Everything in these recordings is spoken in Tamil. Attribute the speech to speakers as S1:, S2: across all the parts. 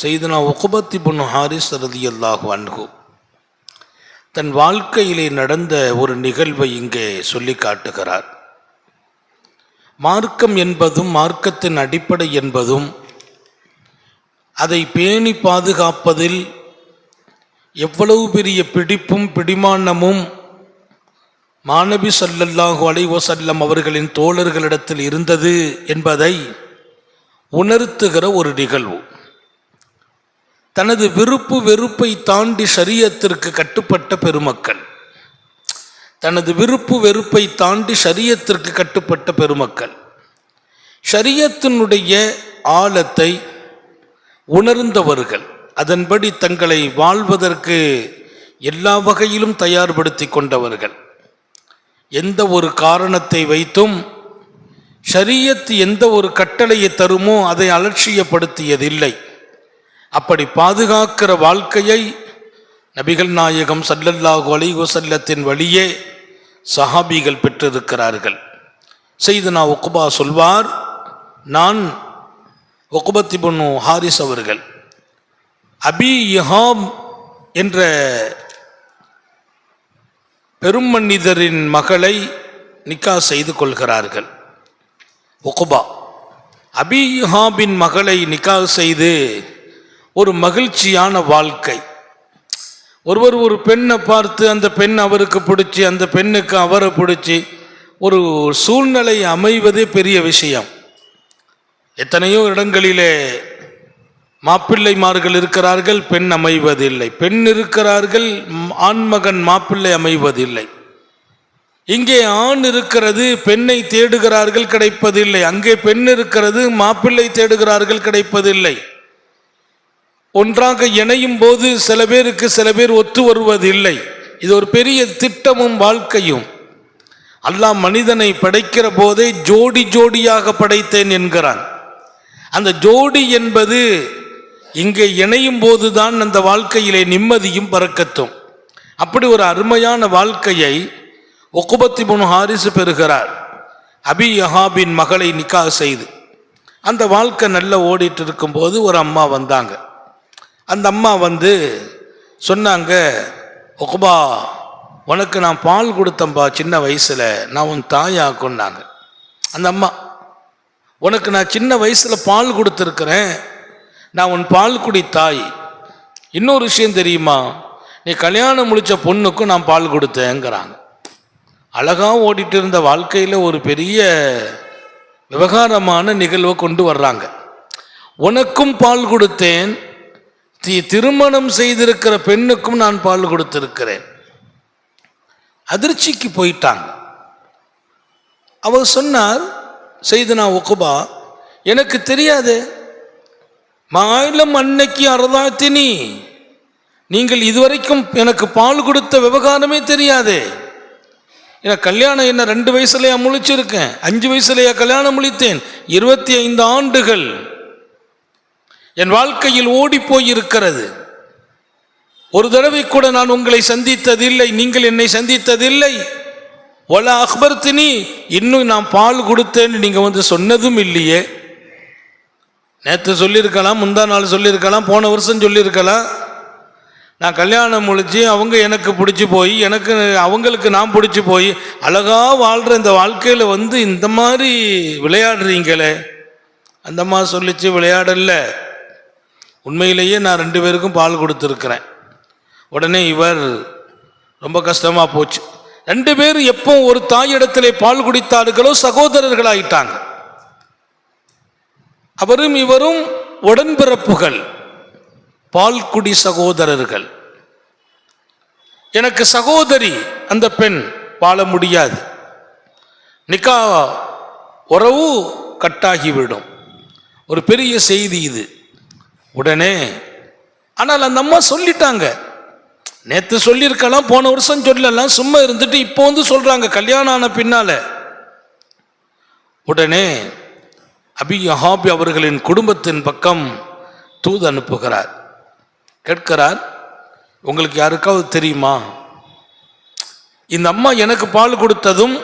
S1: செய்தனா உகுபத்தி பொண்ணு ஹாரிஸ் ரதியல்லாஹு அன்ஹு. தன் வாழ்க்கையிலே நடந்த ஒரு நிகழ்வை இங்கே சொல்லி காட்டுகிறார். மார்க்கம் என்பதும் மார்க்கத்தின் அடிப்படை என்பதும் அதை பேணி பாதுகாப்பதில் எவ்வளவு பெரிய பிடிப்பும் பிடிமானமும் மாணவி சல்லல்லாஹு அலைவசல்லம் அவர்களின் தோழர்களிடத்தில் இருந்தது என்பதை உணர்த்துகிற ஒரு நிகழ்வு. தனது விருப்பு வெறுப்பை தாண்டி சரியத்திற்கு கட்டுப்பட்ட பெருமக்கள். தனது விருப்பு வெறுப்பை தாண்டி சரியத்திற்கு கட்டுப்பட்ட பெருமக்கள். ஷரியத்தினுடைய ஆழத்தை உணர்ந்தவர்கள் அதன்படி தங்களை வாழ்வதற்கு எல்லா வகையிலும் தயார்படுத்தி கொண்டவர்கள். எந்த ஒரு காரணத்தை வைத்தும் ஷரியத்து எந்த ஒரு கட்டளையை தருமோ அதை அலட்சியப்படுத்தியதில்லை. அப்படி பாதுகாக்கிற வாழ்க்கையை நபிகள் நாயகம் சல்லல்லாஹு அலைஹி வழியே சஹாபிகள் பெற்றிருக்கிறார்கள். செய்தனா ஒக்குபா சொல்வார் நான் ஒக்குபத்தி பொண்ணு ஹாரிஸ் அவர்கள் அபி யஹாம் என்ற பெரும் மனிதரின் மகளை நிக்கா செய்து கொள்கிறார்கள். ஒக்குபா அபி யஹாபின் மகளை நிக்கா செய்து ஒரு மகிழ்ச்சியான வாழ்க்கை. ஒருவர் ஒரு பெண்ணை பார்த்து அந்த பெண் அவருக்கு பிடிச்சி அந்த பெண்ணுக்கு அவரை பிடிச்சி ஒரு சூழ்நிலை அமைவதே பெரிய விஷயம். எத்தனையோ இடங்களிலே மாப்பிள்ளைமார்கள் இருக்கிறார்கள் பெண் அமைவதில்லை. பெண் இருக்கிறார்கள் ஆண்மகன் மாப்பிள்ளை அமைவதில்லை. இங்கே ஆண் இருக்கிறது பெண்ணை தேடுகிறார்கள் கிடைப்பதில்லை. அங்கே பெண் இருக்கிறது மாப்பிள்ளை தேடுகிறார்கள் கிடைப்பதில்லை. ஒன்றாக இணையும் போது சில பேருக்கு சில பேர் ஒத்து வருவதில்லை. இது ஒரு பெரிய திட்டமும் வாழ்க்கையும். அல்லாஹ் மனிதனை படைக்கிற போதே ஜோடி ஜோடியாக படைத்தேன் என்கிறான். அந்த ஜோடி என்பது இங்கே இணையும் போதுதான் அந்த வாழ்க்கையிலே நிம்மதியும் பறக்கத்தும் அப்படி ஒரு அருமையான வாழ்க்கையை ஒக்குபத்தி முன் ஹாரிசு பெறுகிறார். அபி யஹாபின் மகளை நிக்கா செய்து. அந்த வாழ்க்கை நல்லா ஓடிட்டு இருக்கும்போது ஒரு அம்மா வந்தாங்க. அந்த அம்மா வந்து சொன்னாங்க ஒகுபா உனக்கு நான் பால் கொடுத்தம்பா சின்ன வயசில் நான் உன் தாயாக்குன்னாங்க அந்த அம்மா உனக்கு நான் சின்ன வயசில் பால் கொடுத்துருக்குறேன் நான் உன் பால் குடி தாய். இன்னொரு விஷயம் தெரியுமா? நீ கல்யாணம் முடித்த பொண்ணுக்கும் நான் பால் கொடுத்தேங்கிறாங்க. அழகாக ஓடிட்டு இருந்த வாழ்க்கையில் ஒரு பெரிய விவகாரமான நிகழ்வை கொண்டு வர்றாங்க. உனக்கும் பால் கொடுத்தேன் திருமணம் செய்திருக்கிற பெண்ணுக்கும் நான் பால் கொடுத்திருக்கிறேன். அதிர்ச்சிக்கு போயிட்டாங்க. அவர் சொன்னார் செய்தனா ஒக்குபா எனக்கு தெரியாது மாயிலம் அன்னைக்கு அறதாத்தினி நீங்கள் இதுவரைக்கும் எனக்கு பால் கொடுத்த விவகாரமே தெரியாதே. ஏன்னா கல்யாணம் என்ன ரெண்டு வயசுலையா முழிச்சிருக்கேன் அஞ்சு வயசுலையா கல்யாணம் முழித்தேன் இருபத்தி ஐந்து ஆண்டுகள். என் வாழ்க்கையில் ஓடி போயிருக்கிறது ஒரு தடவை கூட நான் உங்களை சந்தித்ததில்லை நீங்கள் என்னை சந்தித்ததில்லை. ஒல அக்பர்த்தினி இன்னும் நான் பால் கொடுத்தேன்னு நீங்கள் வந்து சொன்னதும் இல்லையே. நேற்று சொல்லியிருக்கலாம் முந்தா நாள் சொல்லியிருக்கலாம் போன வருஷம் சொல்லியிருக்கலாம். நான் கல்யாணம் முடிச்சு அவங்க எனக்கு பிடிச்சி போய் எனக்கு அவங்களுக்கு நான் பிடிச்சி போய் அழகாக வாழ்கிற இந்த வாழ்க்கையில் வந்து இந்த மாதிரி விளையாடுறீங்களே. அந்த மாதிரி சொல்லிச்சு விளையாடலை. உண்மையிலேயே நான் ரெண்டு பேருக்கும் பால் கொடுத்துருக்கிறேன். உடனே இவர் ரொம்ப கஷ்டமாக போச்சு. ரெண்டு பேரும் எப்போ ஒரு தாயிடத்திலே பால் குடித்தார்களோ சகோதரர்களாயிட்டாங்க. அவரும் இவரும் உடன்பிறப்புகள். பால்குடி சகோதரர்கள். எனக்கு சகோதரி அந்த பெண் வாழ முடியாது. நிக்கா உறவு கட்டாகிவிடும். ஒரு பெரிய செய்தி இது. உடனே ஆனால் அந்த அம்மா சொல்லிட்டாங்க. நேத்து சொல்லியிருக்கலாம் போன வருஷம் சொல்லலாம் சும்மா இருந்துட்டு இப்போ வந்து சொல்றாங்க கல்யாணம் ஆன பின்னால. உடனே அபி ஹாபி அவர்களின் குடும்பத்தின் பக்கம் தூது அனுப்புகிறார். கேட்கிறார் உங்களுக்கு யாருக்காவது தெரியுமா? இந்த அம்மா எனக்கு பால் கொடுத்ததும்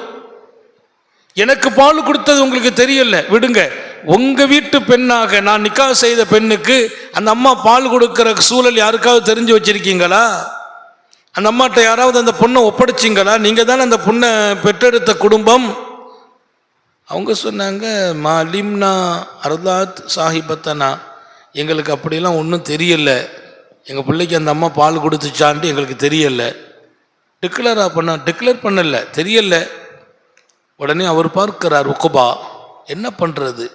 S1: எனக்கு பால் கொடுத்தது உங்களுக்கு தெரியல. விடுங்க. உங்க வீட்டு பெண்ணாக நான் நிக்கா செய்த பெண்ணுக்கு அந்த அம்மா பால் கொடுக்கிற சூழல் யாருக்காவது தெரிஞ்சு வச்சிருக்கீங்களா? அந்த அம்மாட்ட யாராவது அந்த பொண்ணை ஒப்படைச்சிங்களா? நீங்க தானே அந்த பொண்ணை பெற்றெடுத்த குடும்பம். அவங்க சொன்னாங்க மாலிம்னா அர்தாத் சாஹிபத்தனா. எங்களுக்கு அப்படிலாம் ஒன்றும் தெரியல. எங்கள் பிள்ளைக்கு அந்த அம்மா பால் கொடுத்துச்சான்ட்டு எங்களுக்கு தெரியல. டிக்ளரா பண்ண டிக்ளேர் பண்ணலை. தெரியலை. உடனே அவர் பார்க்கிறார் உக்குபா என்ன பண்ணுறது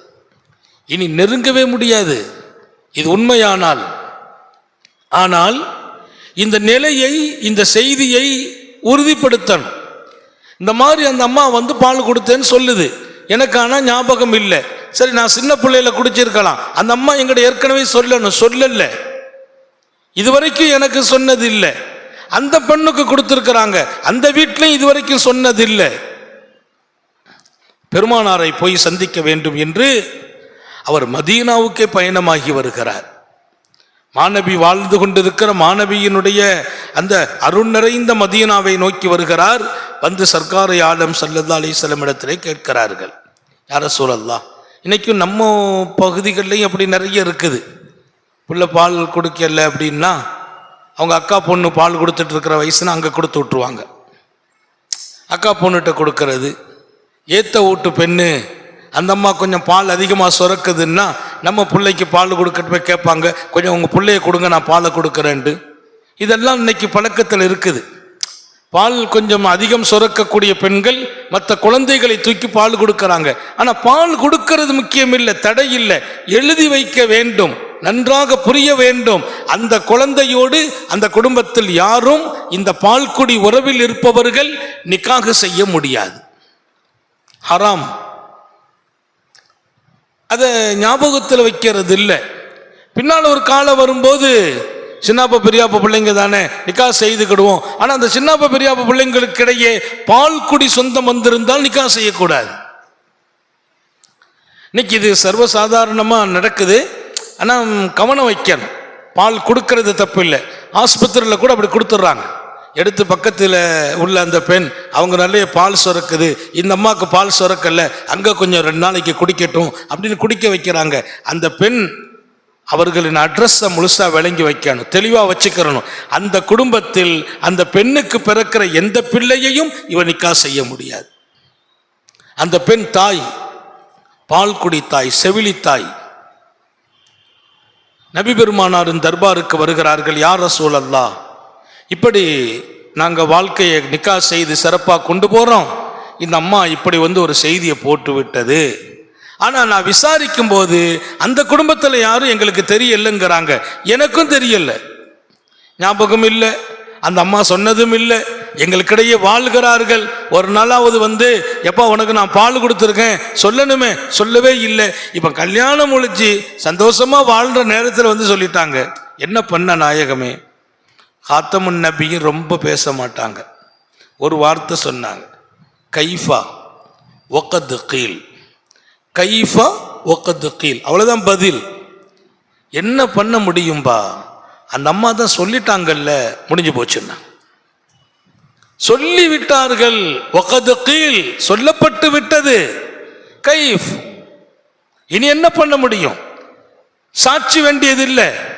S1: இனி நெருங்கவே முடியாது. இது உண்மையானால். ஆனால் இந்த நிலையை இந்த செய்தியை உறுதிப்படுத்தணும். இந்த மாதிரி அந்த அம்மா வந்து பால் கொடுத்தேன்னு சொல்லுது. எனக்கு ஆனால் ஞாபகம் இல்லை. சரி நான் சின்ன பிள்ளையில குடிச்சிருக்கலாம். அந்த அம்மா எங்கிட்ட ஏற்கனவே சொல்லணும். சொல்லல. இதுவரைக்கும் எனக்கு சொன்னது இல்லை அந்த பெண்ணுக்கு கொடுத்துருக்குறாங்க. அந்த வீட்லையும் இதுவரைக்கும் சொன்னது இல்லை பெருமானாரை போய் சந்திக்க வேண்டும் என்று அவர் மதீனாவுக்கே பயணமாகி வருகிறார். மாணவி வாழ்ந்து கொண்டிருக்கிற மாணவியினுடைய அந்த அருள் நிறைந்த மதீனாவை நோக்கி வருகிறார். வந்து சர்க்காரை ஆலம் சல்லல்லா அலிஸ்லம் இடத்திலே கேட்கிறார்கள். யார சூழல்லா இன்னைக்கும் நம்ம பகுதிகள்லையும் அப்படி நிறைய இருக்குது. புள்ள பால் கொடுக்கல அப்படின்னா அவங்க அக்கா பொண்ணு பால் கொடுத்துட்டு இருக்கிற வயசுன்னு அங்கே கொடுத்து விட்ருவாங்க அக்கா பொண்ணுகிட்ட கொடுக்கறது ஏத்த வீட்டு பெண்ணு. அந்த அம்மா கொஞ்சம் பால் அதிகமாக சுரக்குதுன்னா நம்ம பிள்ளைக்கு பால் கொடுக்கட்டு போய் கேட்பாங்க. கொஞ்சம் உங்கள் பிள்ளைய கொடுங்க நான் பாலை கொடுக்குறேன்ட்டு. இதெல்லாம் இன்னைக்கு பழக்கத்தில் இருக்குது. பால் கொஞ்சம் அதிகம் சுரக்கக்கூடிய பெண்கள் மற்ற குழந்தைகளை தூக்கி பால் கொடுக்குறாங்க. ஆனால் பால் கொடுக்கறது முக்கியம் இல்லை தடை இல்லை. எழுதி வைக்க வேண்டும். நன்றாக புரிய வேண்டும். அந்த குழந்தையோடு அந்த குடும்பத்தில் யாரும் இந்த பால்குடி உறவில் இருப்பவர்கள் நிக்காக செய்ய முடியாது. ஹராம். அதை ஞாபகத்தில் வைக்கிறது இல்லை பின்னால் ஒரு காலம் வரும்போது சின்னப்ப பெரியாப்பா பிள்ளைங்க தானே நிக்கா செய்துக்கிடுவோம் ஆனால் அந்த சின்னப்ப பெரியாப்பா பிள்ளைங்களுக்கு இடையே பால் குடி சொந்தம் வந்திருந்தால் நிக்கா செய்யக்கூடாது. இன்னைக்கு இது சர்வசாதாரணமாக நடக்குது. ஆனால் கவனம் வைக்கணும். பால் கொடுக்கறது தப்பு இல்லை. ஆஸ்பத்திரியில் கூட அப்படி கொடுத்துட்றாங்க. எடுத்து பக்கத்தில் உள்ள அந்த பெண் அவங்க நிறைய பால் சுரக்குது. இந்த அம்மாவுக்கு பால் சுரக்கல. அங்கே கொஞ்சம் ரெண்டு நாளைக்கு குடிக்கட்டும் அப்படின்னு குடிக்க வைக்கிறாங்க. அந்த பெண் அவர்களின் அட்ரஸை முழுசாக விளங்கி வைக்கணும். தெளிவாக வச்சுக்கிறணும். அந்த குடும்பத்தில் அந்த பெண்ணுக்கு பிறக்கிற எந்த பிள்ளையையும் இவன் நிக்கா செய்ய முடியாது. அந்த பெண் தாய் பால் குடி தாய் செவிலி தாய். நபி பெருமானாரின் தர்பாருக்கு வருகிறார்கள் யார் ரசூல் அல்லா இப்படி நாங்கள் வாழ்க்கையை நிக்கா செய்து சிறப்பாக கொண்டு போகிறோம் இந்த அம்மா இப்படி வந்து ஒரு செய்தியை போட்டு விட்டது. ஆனால் நான் விசாரிக்கும் போது அந்த குடும்பத்தில் யாரும் எங்களுக்கு தெரியலைங்கிறாங்க. எனக்கும் தெரியல. ஞாபகம் இல்லை. அந்த அம்மா சொன்னதும் இல்லை. எங்களுக்கிடையே வாழ்கிறார்கள். ஒரு நாளாவது வந்து எப்பா உனக்கு நான் பால் கொடுத்துருக்கேன். சொல்லணுமே. சொல்லவே இல்லை. இப்போ கல்யாணம் முடிச்சு சந்தோஷமாக வாழ்கிற நேரத்தில் வந்து சொல்லிட்டாங்க. என்ன பண்ண நாயகமே? காத்தமுன் நபியும் ரொம்ப பேச மாட்டாங்க. ஒரு வார்த்தை சொன்னாங்க. கைஃபா ஒக்கது கீழ் கைஃபா ஒக்கது கீழ் அவ்வளோதான் பதில். என்ன பண்ண முடியும்பா? அந்த அம்மா தான் சொல்லிட்டாங்கல்ல முடிஞ்சு போச்சுன்னா. சொல்லி விட்டார்கள். ஒக்கது கீழ் சொல்லப்பட்டு விட்டது. கைஃப். இனி என்ன பண்ண முடியும்? சாட்சி வேண்டியதில்லை.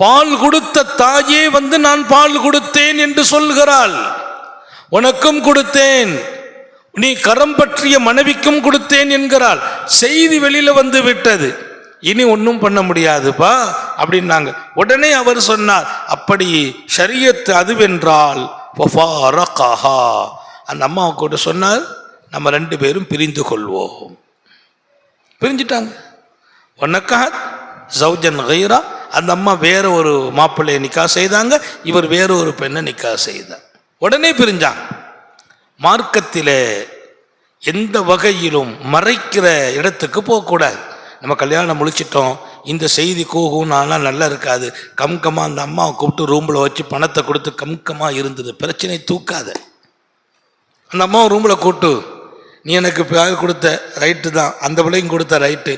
S1: பால் கொடுத்த தாயே வந்து நான் பால் கொடுத்தேன் என்று சொல்கிறாள். உனக்கும் கொடுத்தேன். நீ கரம் பற்றிய மனைவிக்கும் கொடுத்தேன் என்கிறாள். செய்தி வெளியில வந்து விட்டது. இனி ஒன்றும் பண்ண முடியாதுப்பா அப்படின்னாங்க. உடனே அவர் சொன்னார் அப்படி ஷரியத்து அதுவென்றால் அந்த அம்மாவை கூட சொன்னார் நம்ம ரெண்டு பேரும் பிரிந்து கொள்வோம். பிரிஞ்சிட்டாங்க. ஒன்னக்காத் ஜவுஜன் கைரா அந்த அம்மா வேற ஒரு மாப்பிள்ளையை நிக்கா செய்தாங்க இவர் வேற ஒரு பெண்ணை நிக்கா செய்தார். உடனே பிரிஞ்சாங்க மார்க்கத்திலே எந்த வகையிலும் மறைக்கிற இடத்துக்கு போகக்கூடாது நம்ம கல்யாணம் முடிச்சிட்டோம் இந்த செய்தி கூகும் நான்லாம் நல்லா இருக்காது. கம்கமாக அந்த அம்மாவை கூப்பிட்டு ரூமில் வச்சு பணத்தை கொடுத்து கம்கமாக இருந்தது. பிரச்சனை தூக்காத. அந்த அம்மாவை ரூமில் கூப்பிட்டு நீ எனக்கு பேர் கொடுத்த ரைட்டு தான். அந்த பிள்ளையும் கொடுத்த ரைட்டு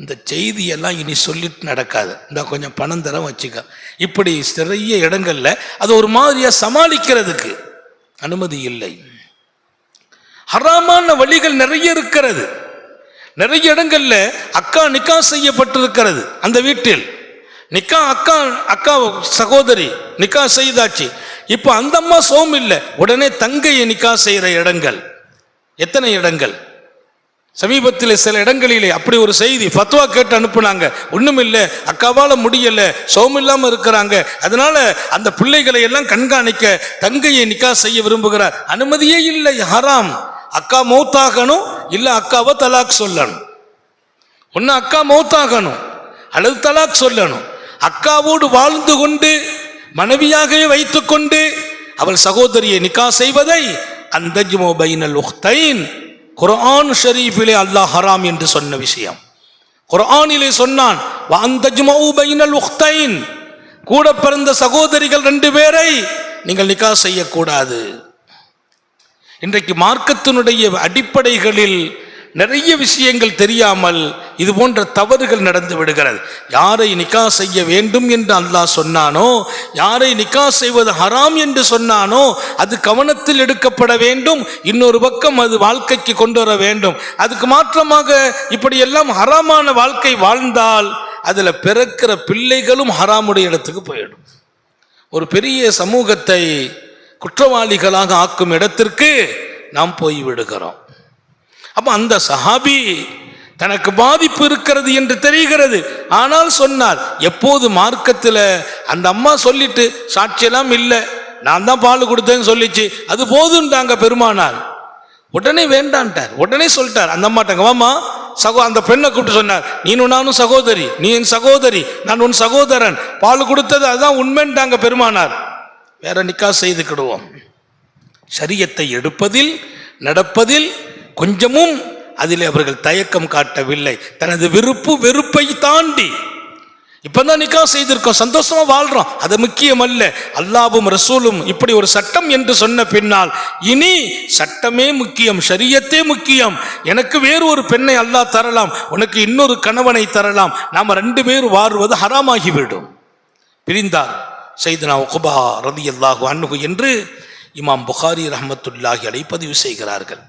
S1: இந்த செய்தியெல்லாம் இனி சொல்லிட்டு நடக்காது. இந்த கொஞ்சம் பணம் தரம் வச்சுக்க. இப்படி நிறைய இடங்கள்ல அது ஒரு மாதிரியா சமாளிக்கிறதுக்கு அனுமதி இல்லை. ஹராமான வழிகள் நிறைய இருக்கிறது. நிறைய இடங்கள்ல அக்கா நிக்கா செய்யப்பட்டிருக்கிறது அந்த வீட்டில். நிக்கா அக்கா அக்கா சகோதரி நிக்கா செய்தாச்சு. இப்போ அந்த அம்மா சோம் இல்லை உடனே தங்கையை நிக்கா செய்கிற இடங்கள். எத்தனை இடங்கள்? சமீபத்தில் சில இடங்களிலே அப்படி ஒரு செய்தி ஃபத்வா கேட்டு அனுப்புனாங்க. ஒன்றும் இல்லை அக்காவால் முடியல சோம் இல்லாமல் இருக்கிறாங்க. அதனால அந்த பிள்ளைகளை எல்லாம் கண்காணிக்க தங்கையை நிக்கா செய்ய விரும்புகிறார். அனுமதியே இல்லை ஹராம். அக்கா மௌத்தாகணும் இல்லை அக்காவை தலாக் சொல்லணும். ஒன்று அக்கா மௌத்தாகணும் அல்லது தலாக் சொல்லணும். அக்காவோடு வாழ்ந்து கொண்டு மனைவியாகவே வைத்துக்கொண்டு அவள் சகோதரியை நிக்கா செய்வதை அந்த பைனல் உஹ்தைன் குரான் ஷரீஃபிலே அல்லாஹ் ஹராம் என்று சொன்ன விஷயம் குர்ஆனிலே சொன்னான் உஹ்தைன் கூட பிறந்த சகோதரிகள் ரெண்டு பேரை நீங்கள் நிக்கா செய்யக்கூடாது இன்றைக்கு மார்க்கத்தினுடைய அடிப்படைகளில் நிறைய விஷயங்கள் தெரியாமல் இது போன்ற தவறுகள் நடந்து விடுகிறது. யாரை நிக்கா செய்ய வேண்டும் என்று அல்லாஹ் சொன்னானோ யாரை நிக்கா செய்வது ஹராம் என்று சொன்னானோ அது கவனத்தில் எடுக்கப்பட வேண்டும். இன்னொரு பக்கம் அது வாழ்க்கைக்கு கொண்டு வர வேண்டும். அதுக்கு மாற்றமாக இப்படியெல்லாம் ஹராமான வாழ்க்கை வாழ்ந்தால் அதில் பிறக்கிற பிள்ளைகளும் ஹராமுடைய இடத்துக்கு போயிடும். ஒரு பெரிய சமூகத்தை குற்றவாளிகளாக ஆக்கும் இடத்திற்கு நாம் போய் விடுகிறோம். அப்போ அந்த சஹாபி தனக்கு பாதிப்பு இருக்கிறது என்று தெரிகிறது. ஆனால் சொன்னார் எப்போது மார்க்கத்தில் அந்த அம்மா சொல்லிட்டு சாட்சியெல்லாம் இல்லை நான் தான் பால் கொடுத்தேன்னு சொல்லிச்சு அது போதுன்றாங்க பெருமானார். உடனே வேண்டான்ட்டார். உடனே சொல்லிட்டார் அந்த அம்மாட்டாங்க வாமா சகோ அந்த பெண்ணை கூப்பிட்டு சொன்னார் நீனும் நானும் சகோதரி நீ என் சகோதரி நான் உன் சகோதரன் பால் கொடுத்தது அதுதான் உண்மைன்ட்டாங்க பெருமானார். வேற நிக்கா செய்துக்கிடுவோம் சரியத்தை எடுப்பதில் நடப்பதில் கொஞ்சமும் அதில் அவர்கள் தயக்கம் காட்டவில்லை. தனது விருப்பு வெறுப்பை தாண்டி. இப்பதான் நிக்கா செய்திருக்கோம் சந்தோஷமா வாழ்றோம். அது முக்கியம் அல்ல அல்லாவும் ரசூலும் இப்படி ஒரு சட்டம் என்று சொன்ன பின்னால் இனி சட்டமே முக்கியம் சரியத்தே முக்கியம். எனக்கு வேறு ஒரு பெண்ணை அல்லாஹ் தரலாம் உனக்கு இன்னொரு கணவனை தரலாம். நாம ரெண்டு பேர் வாழ்வது ஹராமாகிவிடும். பிரிந்தார் செய்தனா உகுபா ரதி அல்லாஹு அன்னுகு என்று இமாம் புகாரி ரஹமத்துல்லாஹி அலை பதிவு செய்கிறார்கள்.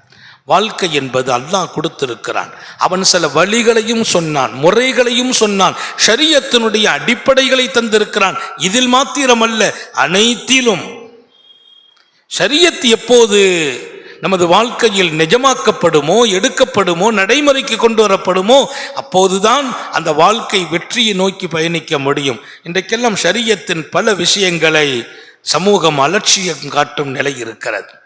S1: வாழ்க்கை என்பது அல்லாஹ் கொடுத்திருக்கிறான். அவன் சில வழிகளையும் சொன்னான் முறைகளையும் சொன்னான் ஷரியத்தினுடைய அடிப்படைகளை தந்திருக்கிறான். இதில் மாத்திரமல்ல அனைத்திலும் ஷரியத் எப்போது நமது வாழ்க்கையில் நிஜமாக்கப்படுமோ எடுக்கப்படுமோ நடைமுறைக்கு கொண்டு வரப்படுமோ அப்போதுதான் அந்த வாழ்க்கை வெற்றியை நோக்கி பயணிக்க முடியும். இன்றைக்கெல்லாம் ஷரியத்தின் பல விஷயங்களை சமூகம் அலட்சியம் காட்டும் நிலை இருக்கிறது.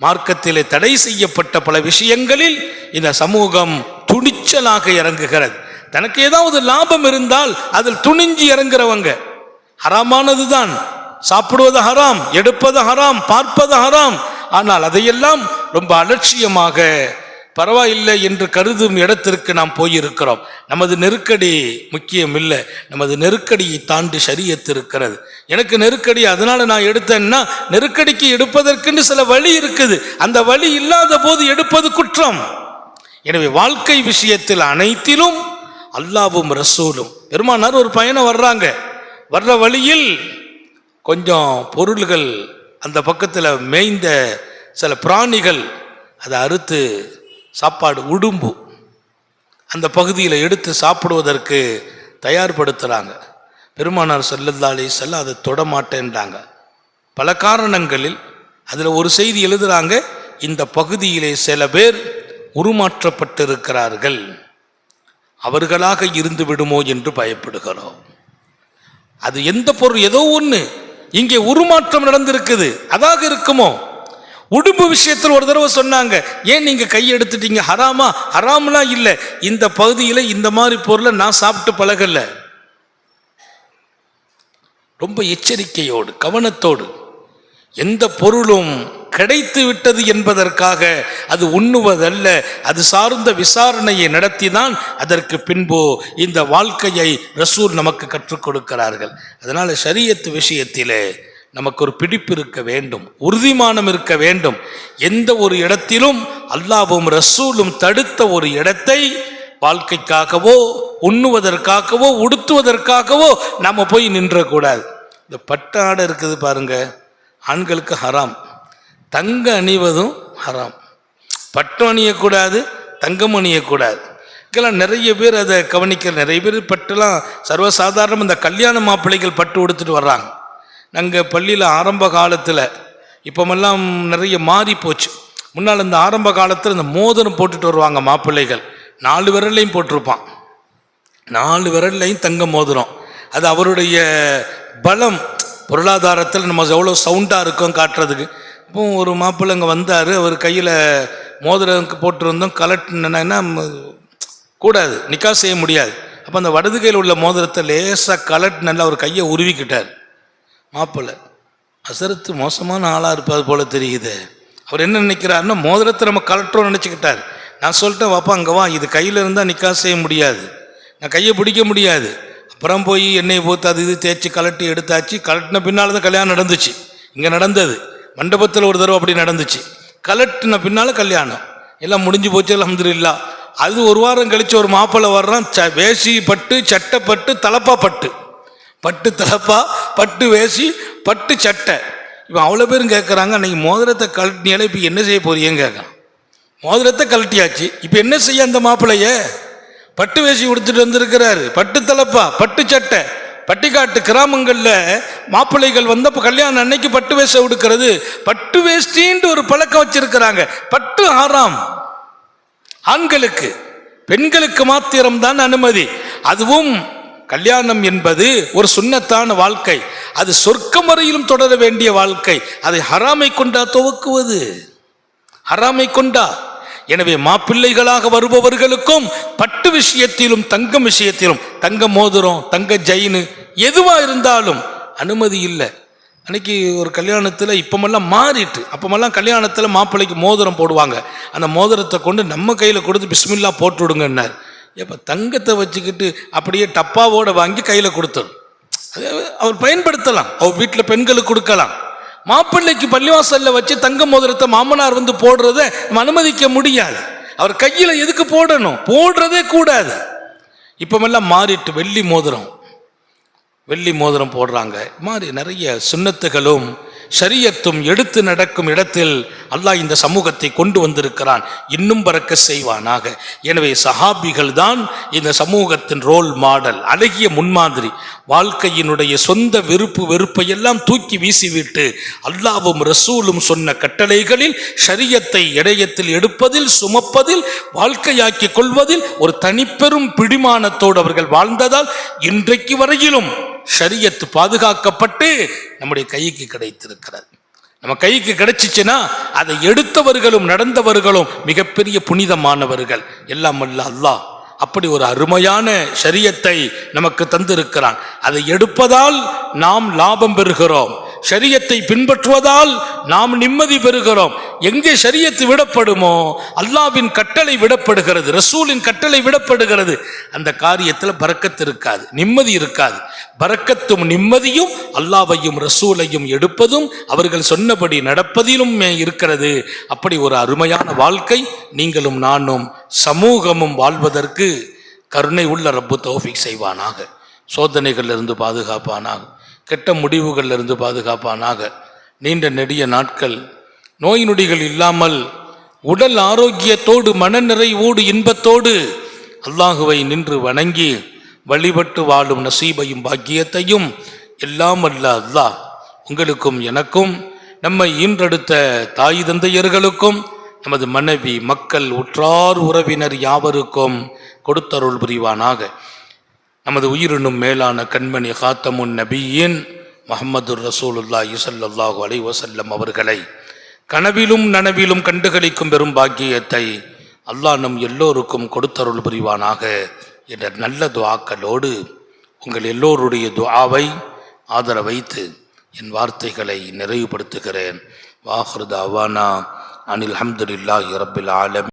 S1: மார்க்கத்திலே தடை செய்யப்பட்ட பல விஷயங்களில் இந்த சமூகம் துணிச்சலாக இறங்குகிறது. தனக்கு ஏதாவது லாபம் இருந்தால் அதில் துணிஞ்சு இறங்குறவங்க. ஹராமானதுதான் சாப்பிடுவது ஹராம் எடுப்பது ஹராம் பார்ப்பது ஹராம். ஆனால் அதையெல்லாம் ரொம்ப அலட்சியமாக பரவாயில்லை என்று கருதும் இடத்திற்கு நாம் போயிருக்கிறோம். நமது நெருக்கடி முக்கியம் இல்லை. நமது நெருக்கடியை தாண்டி சரியத்து இருக்கிறது. எனக்கு நெருக்கடி அதனால நான் எடுத்தேன்னா நெருக்கடிக்கு எடுப்பதற்குன்னு சில வழி இருக்குது. அந்த வழி இல்லாத போது எடுப்பது குற்றம். எனவே வாழ்க்கை விஷயத்தில் அனைத்திலும் அல்லாவும் ரசூலும். பெருமானார் ஒரு பயணம் வர்றாங்க. வர்ற வழியில் கொஞ்சம் பொருள்கள் அந்த பக்கத்தில் மேய்ந்த சில பிராணிகள் அதை அறுத்து சாப்பாடு உடும்பு. அந்த பகுதியில் எடுத்து சாப்பிடுவதற்கு தயார்படுத்துகிறாங்க பெருமானார் செல்லந்தாலே செல்ல அதை தொடமாட்டேன்றாங்க பல காரணங்களில் அதில் ஒரு செய்தி எழுதுகிறாங்க இந்த பகுதியிலே சில பேர் உருமாற்றப்பட்டிருக்கிறார்கள். அவர்களாக இருந்து விடுமோ என்று பயப்படுகிறோம். அது எந்த பொருள்? ஏதோ ஒன்று இங்கே உருமாற்றம் நடந்திருக்குது. அதாக இருக்குமோ? உடும்பு விஷயத்தில் ஒரு தடவை சொன்னாங்க ஏன் நீங்க கை எடுத்துட்டீங்க? ஹராமா? ஹராம்லாம் இல்லை. இந்த பகுதியில் இந்த மாதிரி பொருளை நான் சாப்பிட்டு பழகல. ரொம்ப எச்சரிக்கையோடு கவனத்தோடு எந்த பொருளும் கிடைத்து விட்டது என்பதற்காக அது உண்ணுவதல்ல அது சார்ந்த விசாரணையை நடத்திதான் அதற்கு பின்பு இந்த வாழ்க்கையை ரசூல் நமக்கு கற்றுக் கொடுக்கிறார்கள். அதனால் ஷரியத்து விஷயத்திலே நமக்கு ஒரு பிடிப்பு இருக்க வேண்டும் உறுதிமானம் இருக்க வேண்டும். எந்த ஒரு இடத்திலும் அல்லாவும் ரசூலும் தடுத்த ஒரு இடத்தை வாழ்க்கைக்காகவோ உண்ணுவதற்காகவோ உடுத்துவதற்காகவோ நம்ம போய் நின்றக்கூடாது. இந்த பட்டாடை இருக்குது பாருங்க ஆண்களுக்கு ஹராம் தங்க அணிவதும் ஹராம். பட்டம் அணியக்கூடாது தங்கம் அணியக்கூடாது. இதெல்லாம் நிறைய பேர் அதை கவனிக்கிற நிறைய பேர் பட்டுலாம் சர்வசாதாரணம் இந்த கல்யாண மாப்பிள்ளைகள் பட்டு உடுத்துட்டு வர்றாங்க. நாங்கள் பள்ளியில் ஆரம்ப காலத்தில் இப்போமெல்லாம் நிறைய மாறி போச்சு. முன்னால் இந்த ஆரம்ப காலத்தில் இந்த மோதிரம் போட்டுட்டு வருவாங்க மாப்பிள்ளைகள். நாலு விரல்லையும் போட்டிருப்பான். நாலு விரல்லையும் தங்க மோதிரம். அது அவருடைய பலம் பொருளாதாரத்தில் நம்ம எவ்வளோ சவுண்டாக இருக்கோம் காட்டுறதுக்கு. இப்போ ஒரு மாப்பிள்ளைங்க வந்தார் அவர் கையில் மோதிரம் போட்டிருந்தோம் கலட்டினா கூடாது நிக்கா செய்ய முடியாது. அப்போ அந்த வடது கையில் உள்ள மோதிரத்தை லேசாக கலட்டினால நல்லா அவர் கையை உருவிக்கிட்டார். மாப்பிள்ளை. அசரத்து மோசமான ஆளாக இருப்பது போல தெரியுது. அவர் என்ன நினைக்கிறாருன்னா மோதிரத்தை நம்ம கலட்டுறோம்னு நினச்சிக்கிட்டார். நான் சொல்லிட்டேன் வாப்பா அங்கே வா. இது கையில் இருந்தால் நிக்கா செய்ய முடியாது. நான் கையை பிடிக்க முடியாது. அப்புறம் போய் எண்ணெயை போத்து அது இது தேய்ச்சி கலட்டி எடுத்தாச்சு. கலட்டின பின்னால் தான் கல்யாணம் நடந்துச்சு. இங்கே நடந்தது. மண்டபத்தில் ஒரு தடவை அப்படி நடந்துச்சு. கலட்டின பின்னால் கல்யாணம். எல்லாம் முடிஞ்சு போச்சு அலமதுல்லா அது ஒரு வாரம் கழித்து ஒரு மாப்பிள்ளை வர்றான். ச வேசி பட்டு சட்டை பட்டு தலப்பா பட்டு. பட்டு தலப்பா பட்டு வேசி பட்டு சட்டை. இப்போ அவ்வளோ பேரும் கேட்குறாங்க அன்றைக்கி மோதிரத்தை கழட்டினாலே இப்போ என்ன செய்ய போறீங்கன்னு கேட்குறான் மோதிரத்தை கழட்டியாச்சு. இப்போ என்ன செய்ய அந்த மாப்பிள்ளைய? பட்டு வேசி உடுத்துட்டு வந்திருக்கிறாரு. பட்டு தலப்பா பட்டு சட்டை. பட்டிக்காட்டு கிராமங்களில் மாப்பிள்ளைகள் வந்தப்போ கல்யாணம் அன்னைக்கு பட்டு வேஷம் உடுக்கிறது. பட்டு வேஷ்டின்ட்டு ஒரு பழக்கம் வச்சிருக்கிறாங்க. பட்டு ஆறாம். ஆண்களுக்கு பெண்களுக்கு மாத்திரம்தான் அனுமதி. அதுவும் கல்யாணம் என்பது ஒரு சுண்ணத்தான வாழ்க்கை. அது சொர்க்கம் வரையிலும் தொடர வேண்டிய வாழ்க்கை. அதை ஹராமை கொண்டா துவக்குவது? ஹராமை கொண்டா? எனவே மாப்பிள்ளைகளாக வருபவர்களுக்கும் பட்டு விஷயத்திலும் தங்கம் விஷயத்திலும் தங்க மோதிரம் தங்க ஜெயினு எதுவா இருந்தாலும் அனுமதி இல்லை. அன்னைக்கு ஒரு கல்யாணத்தில் இப்பமெல்லாம் மாறிட்டு அப்பமெல்லாம் கல்யாணத்தில் மாப்பிள்ளைக்கு மோதிரம் போடுவாங்க. அந்த மோதிரத்தை கொண்டு நம்ம கையில் கொடுத்து பிஸ்மில்லா போட்டு விடுங்கன்னார் எப்போ தங்கத்தை வச்சுக்கிட்டு அப்படியே டப்பாவோடு வாங்கி கையில் கொடுத்தது அவர் பயன்படுத்தலாம். அவர் வீட்டில் பெண்களுக்கு கொடுக்கலாம். மாப்பிள்ளைக்கு பள்ளிவாசலில் வச்சு தங்க மோதிரத்தை மாமனார் வந்து போடுறத நம்ம அனுமதிக்க முடியாது. அவர் கையில் எதுக்கு போடணும்? போடுறதே கூடாது. இப்போமெல்லாம் மாறிட்டு வெள்ளி மோதிரம். வெள்ளி மோதிரம் போடுறாங்க. மாதிரி நிறைய சுண்ணத்துகளும் ஷரியத்தும் எடுத்து நடக்கும் இடத்தில் அல்லாஹ் இந்த சமூகத்தை கொண்டு வந்திருக்கிறான். இன்னும் பறக்க செய்வானாக. எனவே சஹாபிகள் தான் இந்த சமூகத்தின் ரோல் மாடல் அழகிய முன்மாதிரி. வாழ்க்கையினுடைய சொந்த வெறுப்பு வெறுப்பையெல்லாம் தூக்கி வீசிவிட்டு அல்லாவும் ரசூலும் சொன்ன கட்டளைகளில் ஷரியத்தை இடையத்தில் எடுப்பதில் சுமப்பதில் வாழ்க்கையாக்கி கொள்வதில் ஒரு தனிப்பெரும் பிடிமானத்தோடு அவர்கள் வாழ்ந்ததால் இன்றைக்கு வரையிலும் ஷரியத்து பாதுகாக்கப்பட்டு நம்முடைய கைக்கு கிடைத்திருக்கிறது. நம்ம கைக்கு கிடைச்சிச்சுன்னா அதை எடுத்தவர்களும் நடந்தவர்களும் மிகப்பெரிய புனிதமானவர்கள். எல்லாம் அல்ல அல்லாஹ். அப்படி ஒரு அருமையான ஷரியத்தை நமக்கு தந்திருக்கிறான். அதை எடுப்பதால் நாம் லாபம் பெறுகிறோம். சரியத்தை பின்பற்றுவதால் நாம் நிம்மதி பெறுகிறோம். எங்கே சரியத்து விடப்படுமோ அல்லாவின் கட்டளை விடப்படுகிறது ரசூலின் கட்டளை விடப்படுகிறது. அந்த காரியத்தில் பறக்கத்து இருக்காது நிம்மதி இருக்காது. பறக்கத்தும் நிம்மதியும் அல்லாவையும் ரசூலையும் எடுப்பதும் அவர்கள் சொன்னபடி நடப்பதிலும் இருக்கிறது. அப்படி ஒரு அருமையான வாழ்க்கை நீங்களும் நானும் சமூகமும் வாழ்வதற்கு கருணை உள்ள ரப்பு தௌஃபிக் செய்வானாக. சோதனைகளிலிருந்து பாதுகாப்பானாக. கெட்ட முடிவுகளில் இருந்து பாதுகாப்பானாக. நீண்ட நெடிய நாட்கள். நோய் நொடிகள் இல்லாமல் உடல் ஆரோக்கியத்தோடு மனநிறைவோடு இன்பத்தோடு அல்லாஹுவை நின்று வணங்கி வழிபட்டு வாழும் நசீபையும் பாக்கியத்தையும் எல்லாம் அல்ல அல்லாஹ். உங்களுக்கும் எனக்கும் நம்மை ஈன்றெடுத்த தாய் தந்தையர்களுக்கும் நமது மனைவி மக்கள் உற்றார் உறவினர் யாவருக்கும் கொடுத்தருள் புரிவானாக. நமது உயிரினும் மேலான கண்மணி காத்தமுன் நபியின் மஹமது ரசூலுல்லா இசல்லாஹு அலைஹி வசல்லம் அவர்களை கனவிலும் நனவிலும் கண்டுகளிக்கும் பெரும் பாக்கியத்தை அல்லாஹ் நம் எல்லோருக்கும் கொடுத்தருள் புரிவானாக என்ற நல்ல துவாக்களோடு உங்கள் எல்லோருடைய துவாவை ஆதரவைத்து என் வார்த்தைகளை நிறைவுபடுத்துகிறேன். வாஹ்ருத அவானா அனில் ஹம்துலில்லாஹி ரபில் ஆலம்.